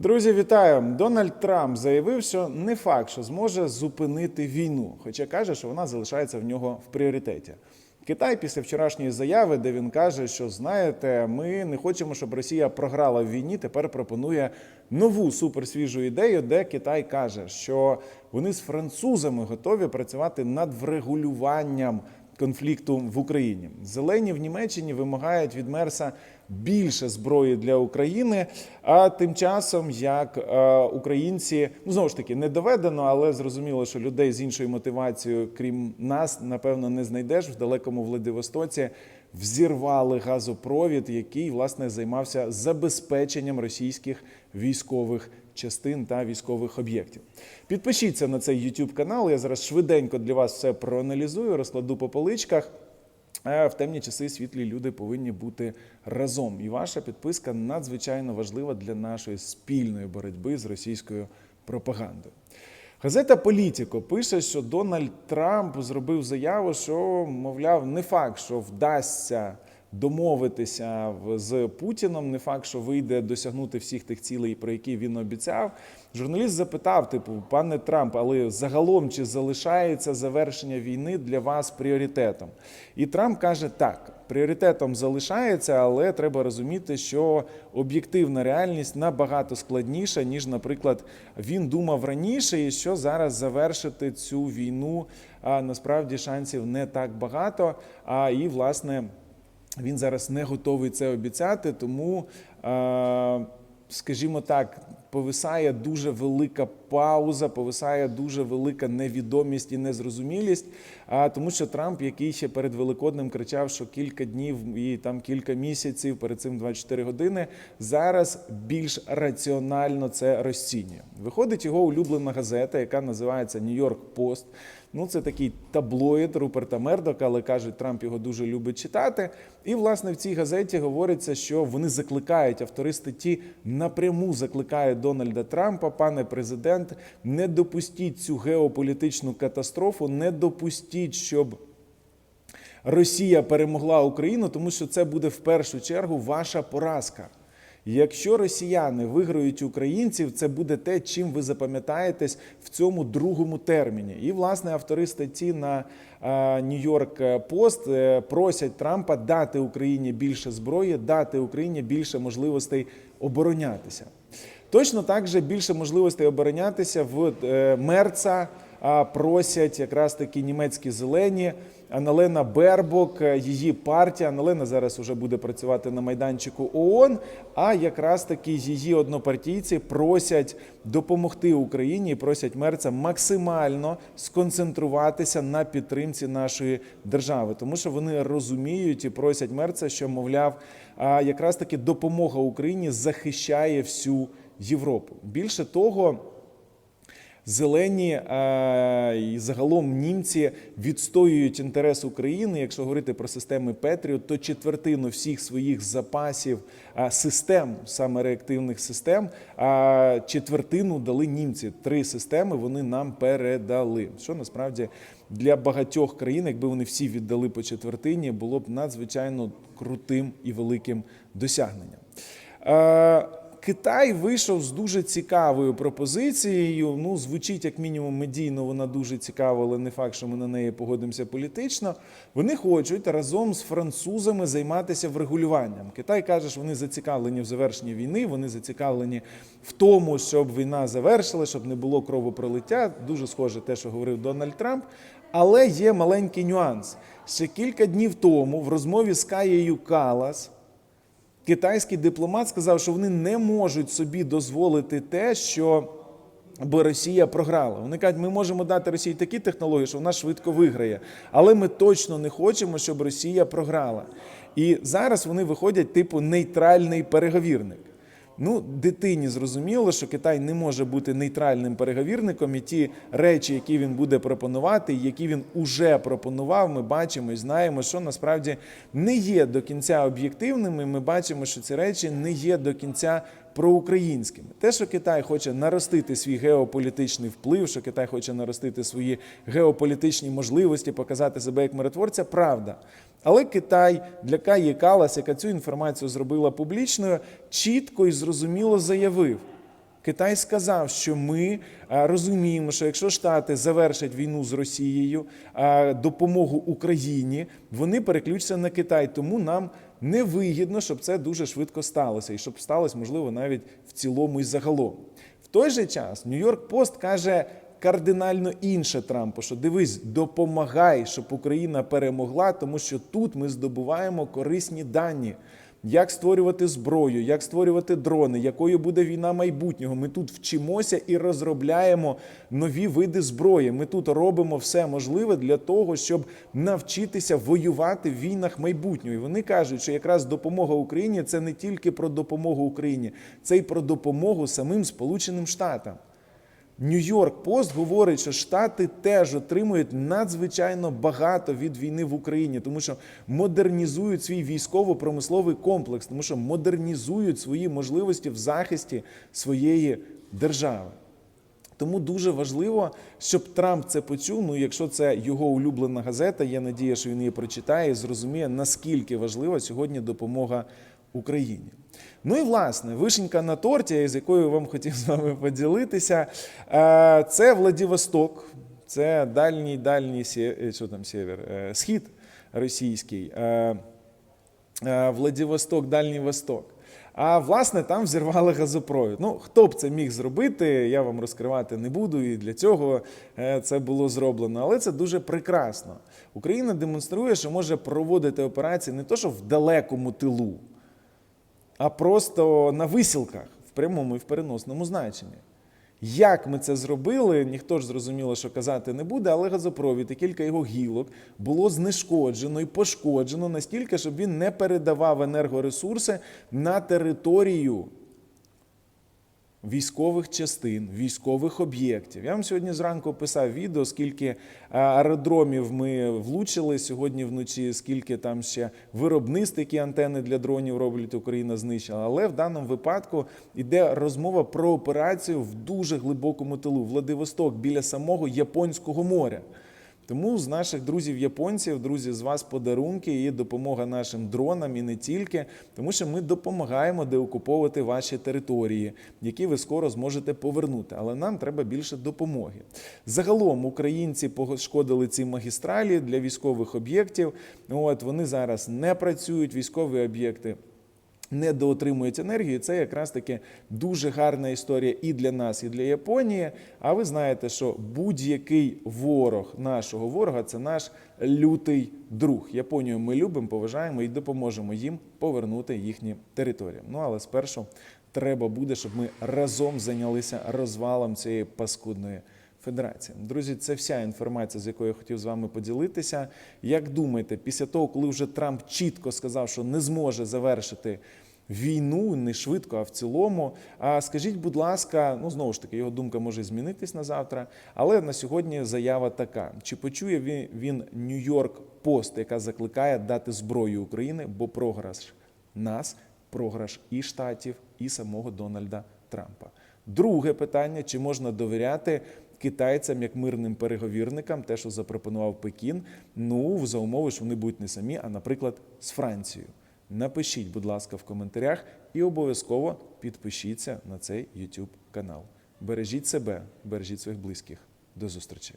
Друзі, вітаю! Дональд Трамп заявив, що не факт, що зможе зупинити війну, хоча каже, що вона залишається в нього в пріоритеті. Китай після вчорашньої заяви, де він каже, що знаєте, ми не хочемо, щоб Росія програла в війні. Тепер пропонує нову суперсвіжу ідею, де Китай каже, що вони з французами готові працювати над врегулюванням конфлікту в Україні. Зелені в Німеччині вимагають від Мерса більше зброї для України. А тим часом, як е, українці, ну знову ж таки, не доведено, але зрозуміло, що людей з іншою мотивацією, крім нас, напевно, не знайдеш в далекому Владивостоці. Взірвали газопровід, який власне займався забезпеченням російських військових частин та військових об'єктів. Підпишіться на цей YouTube канал. Я зараз швиденько для вас все проаналізую, розкладу по поличках. В темні часи світлі люди повинні бути разом. І ваша підписка надзвичайно важлива для нашої спільної боротьби з російською пропагандою. Газета Політіко пише, що Дональд Трамп зробив заяву, що, мовляв, не факт, що вдасться домовитися з Путіном, не факт, що вийде досягнути всіх тих цілей, про які він обіцяв. Журналіст запитав, типу, пане Трамп, але загалом чи залишається завершення війни для вас пріоритетом? І Трамп каже, так, пріоритетом залишається, але треба розуміти, що об'єктивна реальність набагато складніша, ніж, наприклад, він думав раніше, і що зараз завершити цю війну а, насправді шансів не так багато. А і власне він зараз не готовий це обіцяти, тому, е, скажімо так, повисає дуже велика пауза, повисає дуже велика невідомість і незрозумілість. А тому, що Трамп, який ще перед Великоднем кричав, що кілька днів і там кілька місяців, перед цим 24 години, зараз більш раціонально це розцінює. Виходить його улюблена газета, яка називається Нью-Йорк Пост. Ну, це такий таблоїд Руперта Мердока, але кажуть, Трамп його дуже любить читати. І, власне, в цій газеті говориться, що вони закликають автори статті напряму закликають Дональда Трампа, пане президент, не допустіть цю геополітичну катастрофу, не допустіть, щоб. Росія перемогла Україну, тому що це буде в першу чергу ваша поразка. Якщо росіяни виграють українців, це буде те, чим ви запам'ятаєтесь в цьому другому терміні. І власне автори статті на Нью-Йорк Пост е, просять Трампа дати Україні більше зброї, дати Україні більше можливостей оборонятися. Точно так же більше можливостей оборонятися в е, Мерца просять якраз такі німецькі зелені. Аналена Бербок, е, її партія. Аналена зараз вже буде працювати на майданчику ООН. А якраз таки її однопартійці просять допомогти Україні і просять Мерца максимально сконцентруватися на підтримці нашої держави, тому що вони розуміють і просять Мерца, що мовляв, якраз таки допомога Україні захищає всю Європу. Більше того. Зелені е, і загалом німці відстоюють інтерес України. Якщо говорити про системи Петріот, то четвертину всіх своїх запасів е, систем, саме реактивних систем, е, четвертину дали німці. Три системи вони нам передали. Що насправді для багатьох країн, якби вони всі віддали по четвертині, було б надзвичайно крутим і великим досягненням. Китай вийшов з дуже цікавою пропозицією. Ну, звучить як мінімум медійно, вона дуже цікава, але не факт, що ми на неї погодимося політично. Вони хочуть разом з французами займатися врегулюванням. Китай каже, що вони зацікавлені в завершенні війни, вони зацікавлені в тому, щоб війна завершила, щоб не було кровопролиття. Дуже схоже те, що говорив Дональд Трамп. Але є маленький нюанс. Ще кілька днів тому в розмові з Каєю Калас китайський дипломат сказав, що вони не можуть собі дозволити те, що бо Росія програла. Вони кажуть, ми можемо дати Росії такі технології, що вона швидко виграє, але ми точно не хочемо, щоб Росія програла. І зараз вони виходять типу нейтральний переговірник. Ну, дитині зрозуміло, що Китай не може бути нейтральним переговірником, і ті речі, які він буде пропонувати, які він уже пропонував, ми бачимо і знаємо, що насправді не є до кінця об'єктивними. Ми бачимо, що ці речі не є до кінця проукраїнськими. Те, що Китай хоче наростити свій геополітичний вплив, що Китай хоче наростити свої геополітичні можливості, показати себе як миротворця, правда. Але Китай для Каї Калас, яка цю інформацію зробила публічною, чітко і зрозуміло заявив: Китай сказав, що ми е, розуміємо, що якщо Штати завершать війну з Росією, е, допомогу Україні, вони переключаться на Китай. Тому нам невигідно, щоб це дуже швидко сталося, і щоб сталося, можливо, навіть в цілому і загалом. В той же час Нью-Йорк Пост каже кардинально інше Трампу, що дивись, допомагай, щоб Україна перемогла, тому що тут ми здобуваємо корисні дані. Як створювати зброю, як створювати дрони, якою буде війна майбутнього. Ми тут вчимося і розробляємо нові види зброї. Ми тут робимо все можливе для того, щоб навчитися воювати в війнах майбутнього. І вони кажуть, що якраз допомога Україні це не тільки про допомогу Україні, це й про допомогу самим Сполученим Штатам. Нью-Йорк Пост говорить, що Штати теж отримують надзвичайно багато від війни в Україні, тому що модернізують свій військово-промисловий комплекс, тому що модернізують свої можливості в захисті своєї держави. Тому дуже важливо, щоб Трамп це почув. Ну, якщо це його улюблена газета, є надія, що він її прочитає і зрозуміє, наскільки важлива сьогодні допомога Україні. Ну і власне, вишенька на торті, з якою вам хотів з вами поділитися, е, це Владивосток, це дальній дальній е, що там, сєвєр, е, схід російський. Владивосток, Дальній Восток. А власне там взірвали газопровід. Ну хто б це міг зробити, я вам розкривати не буду, і для цього це було зроблено. Але це дуже прекрасно. Україна демонструє, що може проводити операції не то, що в далекому тилу, а просто на висілках в прямому і в переносному значенні. Як ми це зробили, ніхто ж зрозуміло, що казати не буде, але газопровід і кілька його гілок було знешкоджено і пошкоджено настільки, щоб він не передавав енергоресурси на територію військових частин, військових об'єктів. Я вам сьогодні зранку писав відео, скільки е, аеродромів ми влучили сьогодні вночі, скільки там ще виробництв, які антени для дронів роблять Україна знищила. Але в даному випадку йде розмова про операцію в дуже глибокому тилу Владивосток біля самого Японського моря. Тому з наших друзів японців, друзі, з вас подарунки і допомога нашим дронам, і не тільки, тому що ми допомагаємо деокуповувати ваші території, які ви скоро зможете повернути. Але нам треба більше допомоги. Загалом українці пошкодили ці магістралі для військових об'єктів. От вони зараз не працюють, військові об'єкти недоотримують енергію. Це якраз таки дуже гарна історія і для нас, і для Японії. А ви знаєте, що будь-який ворог нашого ворога це наш лютий друг. Японію ми любимо, поважаємо і допоможемо їм повернути їхні території. Ну але спершу треба буде, щоб ми разом зайнялися розвалом цієї паскудної. Федерації. Друзі, це вся інформація, з якою я хотів з вами поділитися. Як думаєте, після того, коли вже Трамп чітко сказав, що не зможе завершити війну не швидко, а в цілому. А скажіть, будь ласка, ну знову ж таки, його думка може змінитись на завтра, але на сьогодні заява така: чи почує він- Нью-Йорк Пост, яка закликає дати зброю України, бо програш нас, програш і штатів, і самого Дональда Трампа. Друге питання: чи можна довіряти китайцям як мирним переговірникам, те, що запропонував Пекін, ну за умови, що вони будуть не самі, а наприклад, з Францією. Напишіть, будь ласка, в коментарях і обов'язково підпишіться на цей YouTube канал. Бережіть себе, бережіть своїх близьких. До зустрічі!